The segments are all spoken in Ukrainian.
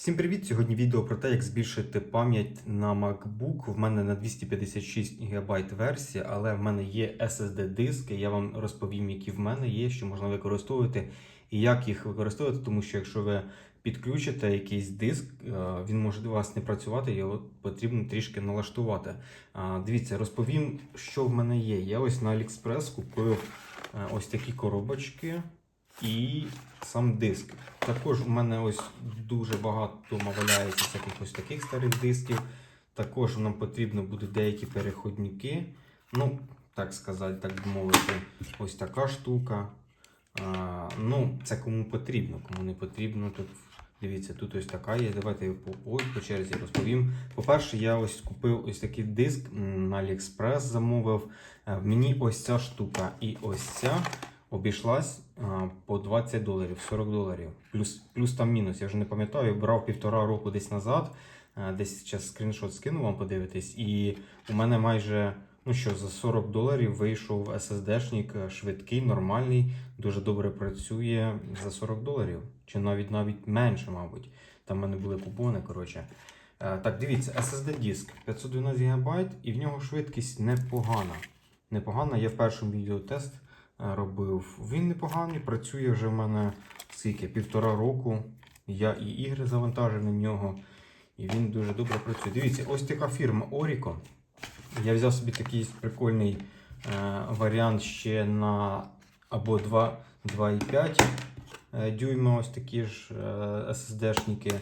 Всім привіт! Сьогодні відео про те, як збільшити пам'ять на MacBook. В мене на 256 ГБ версія, але в мене є SSD диски. Я вам розповім, які в мене є, що можна використовувати і як їх використовувати, тому що якщо ви підключите якийсь диск, е, він може у вас не працювати, його потрібно трішки налаштувати. Дивіться, розповім, що в мене є. Я ось на AliExpress купив е, ось такі коробочки і сам диск. Також у мене ось дуже багато валяється всяких ось таких старих дисків. Також нам потрібно будуть деякі переходники. Ну, так сказати, так би мовити, ось така штука. А, ну, це кому потрібно, кому не потрібно. Тут дивіться, тут ось така є. Давайте я по, по черзі розповім. По-перше, я ось купив ось такий диск на AliExpress, замовив. Е, Мені ось ця штука і ось ця обійшлась а, по 20 доларів, 40 доларів. Плюс, плюс там мінус. Я вже не пам'ятаю, брав півтора року десь назад. а, Десь зараз скріншот скину вам подивитись. І у мене майже ну що, за 40 доларів вийшов SSD-шник е, швидкий, нормальний, дуже добре працює за 40 доларів. Чи навіть навіть менше, мабуть. Там в мене були купони. коротше. Е, Так, дивіться, SSD-диск 512 ГБ, і в нього швидкість непогана. Непогана, я в першому відео тест робив. Він непоганий, працює вже в мене скільки, півтора року. Я і ігри завантажив на нього. І він дуже добре працює. Дивіться, ось така фірма Orico. Я взяв собі такий прикольний е, варіант ще на або 2,5 е, дюйма, ось такі ж е, SSD-шники.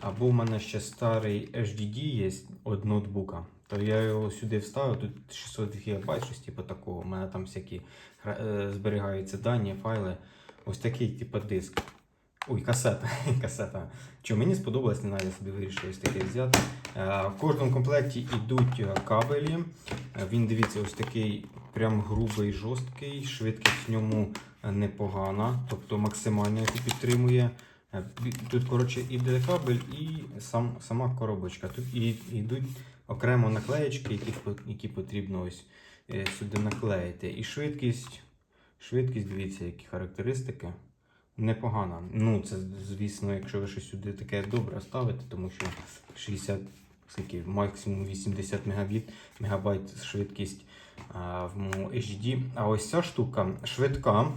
Або в мене ще старий HDD є від ноутбука. То я його сюди вставив, тут 600 ГБ, щось типу такого. У мене там всякі е, зберігаються дані, файли. Ось такий, типу, диск. Ой, касета. касета. Що мені сподобалось, не знаю, я собі вирішив ось такий взяти. Е, В кожному комплекті йдуть е, кабелі. Він дивіться, ось такий прям грубий, жорсткий. Швидкість в ньому непогана, тобто максимально підтримує. Е, Тут, коротше, іде кабель і сам, сама коробочка. Тут і йдуть окремо наклеєчки, які, які потрібно ось е, сюди наклеїти. І швидкість, швидкість, дивіться, які характеристики. Непогана. Ну, це, звісно, якщо ви щось сюди таке добре ставите, тому що 60, скільки, максимум 80 мегабіт, мегабайт швидкість а, в HD. А ось ця штука швидка,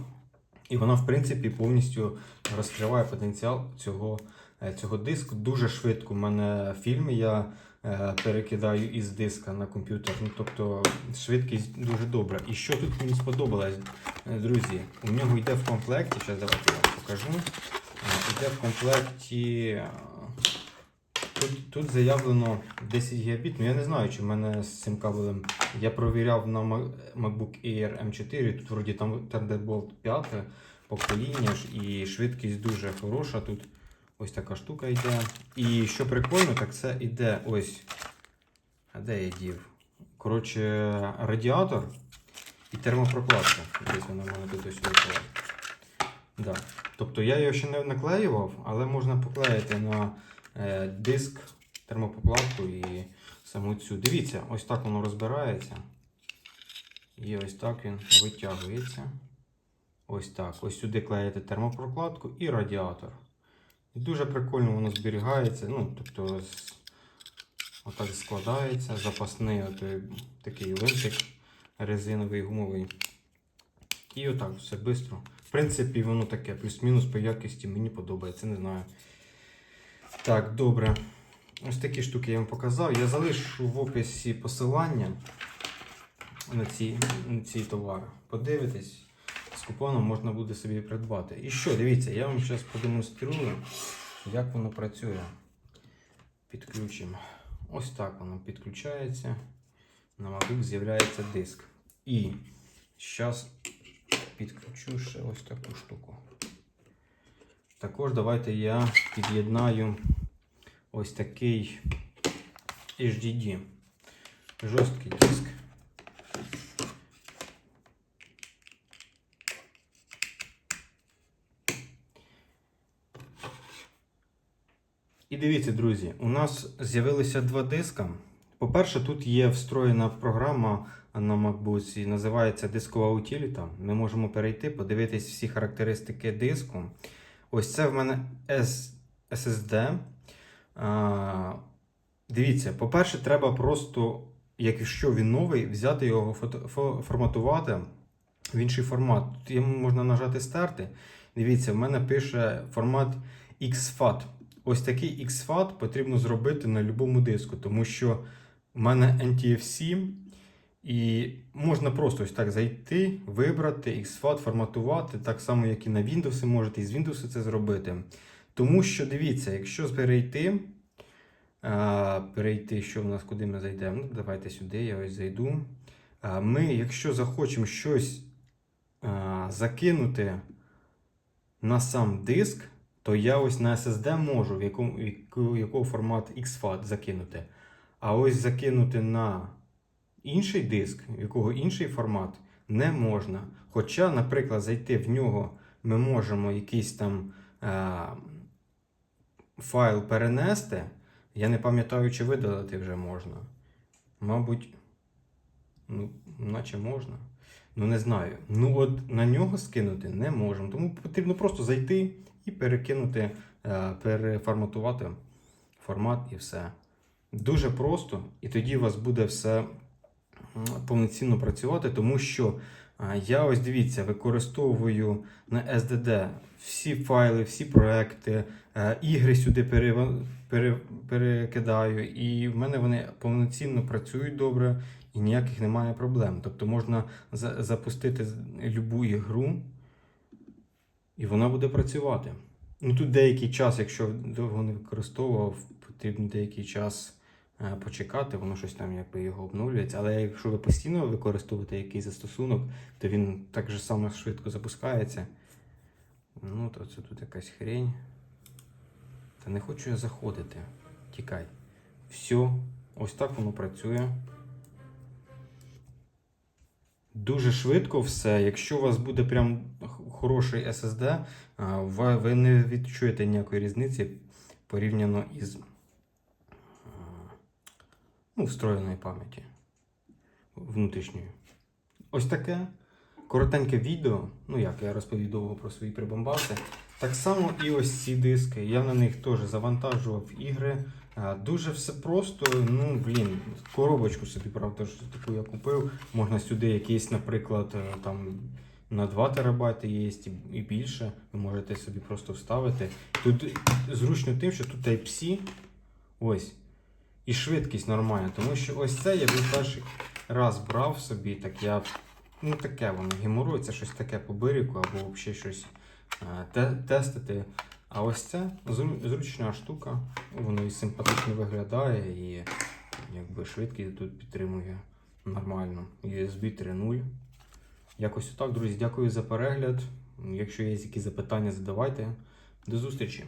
і вона, в принципі, повністю розкриває потенціал цього, е, цього диску. Дуже швидко. У мене фільми я е, перекидаю із диска на комп'ютер. Ну, тобто швидкість дуже добра. І що тут мені сподобалось, е, друзі, у нього йде в комплекті, зараз давайте я вам покажу. Йде в комплекті. Тут, тут заявлено 10 гігабіт, ну я не знаю, чи в мене з цим кабелем. Я провіряв на MacBook Air M4, тут вроді там Thunderbolt 5 покоління ж, і швидкість дуже хороша. Тут ось така штука йде. І що прикольно, так це йде ось. А де я дів? Коротше, радіатор і термопрокладка. Десь вона в мене тут ось випала. Да. Тобто я його ще не наклеював, але можна поклеїти на диск, термопрокладку і саму цю. Дивіться, ось так воно розбирається. І ось так він витягується. Ось так. Ось сюди клеїте термопрокладку і радіатор. І дуже прикольно воно зберігається. Ну, тобто, отак складається. Запасний отой, такий винтик резиновий, гумовий. І отак все швидко. В принципі, воно таке, плюс-мінус по якості мені подобається, не знаю. Так, добре. Ось такі штуки я вам показав. Я залишу в описі посилання на ці, на ці товари. Подивитесь, з купоном можна буде собі придбати. І що, дивіться, я вам зараз продемонструю, як воно працює. Підключимо. Ось так воно підключається. На MacBook з'являється диск. І зараз підключу ще ось таку штуку. Також давайте я під'єднаю ось такий HDD. Жорсткий диск. І дивіться, друзі, у нас з'явилися два диска. По-перше, тут є встроєна програма на MacBook, називається дискова утиліта. Ми можемо перейти, подивитись всі характеристики диску. Ось це в мене SSD. Дивіться, по-перше, треба просто, якщо він новий, взяти його форматувати в інший формат. Тут йому можна нажати старти. Дивіться, в мене пише формат XFAT. Ось такий XFAT потрібно зробити на будь-якому диску, тому що в мене NTFC, і можна просто ось так зайти, вибрати XFAT, форматувати, так само, як і на Windows можете і з Windows це зробити. Тому що дивіться, якщо перейти, а, перейти, що в нас, куди ми зайдемо? Ну, давайте сюди, я ось зайду. А, Ми, якщо захочемо щось а, закинути на сам диск, то я ось на SSD можу, в якому, в якого формат XFAT закинути. А ось закинути на інший диск, в якого інший формат, не можна. Хоча, наприклад, зайти в нього ми можемо якийсь там е, файл перенести. Я не пам'ятаю, чи видалити вже можна. Мабуть, ну, наче можна. Ну, не знаю. Ну, от на нього скинути не можемо. Тому потрібно просто зайти і перекинути, е, переформатувати формат і все. Дуже просто, і тоді у вас буде все повноцінно працювати, тому що я ось дивіться, використовую на SDD всі файли, всі проекти, е, ігри сюди пере, пере, перекидаю, і в мене вони повноцінно працюють добре і ніяких немає проблем. Тобто можна за, запустити любу ігру, і вона буде працювати. Ну тут деякий час, якщо довго не використовував, потрібно деякий час почекати, воно щось там якби його обновлюється. Але якщо ви постійно використовуєте якийсь застосунок, то він так же само швидко запускається. Ну, то це тут якась хрень. Та не хочу я заходити. Тікай. Все, ось так воно працює. Дуже швидко все. Якщо у вас буде прям хороший SSD, ви ви не відчуєте ніякої різниці порівняно із ну, встроєної пам'яті внутрішньої. Ось таке коротеньке відео. Ну як я розповів довго про свої прибамбаси. Так само і ось ці диски. Я на них теж завантажував ігри. Дуже все просто. Ну, блін, коробочку собі, правда, ж таку я купив. Можна сюди якийсь, наприклад, е, там на 2 терабайти є і більше. Ви можете собі просто вставити. Тут зручно тим, що тут Type-C. Ось. І швидкість нормальна. Тому що ось це я був перший раз брав собі, так я. Ну, таке воно це щось таке по бирику або взагалі щось е, те- тестити. А ось це зручна штука, воно і симпатично виглядає, і якби швидкість тут підтримує нормально. USB 3.0. Якось отак, друзі. Дякую за перегляд. Якщо є якісь запитання, задавайте. До зустрічі!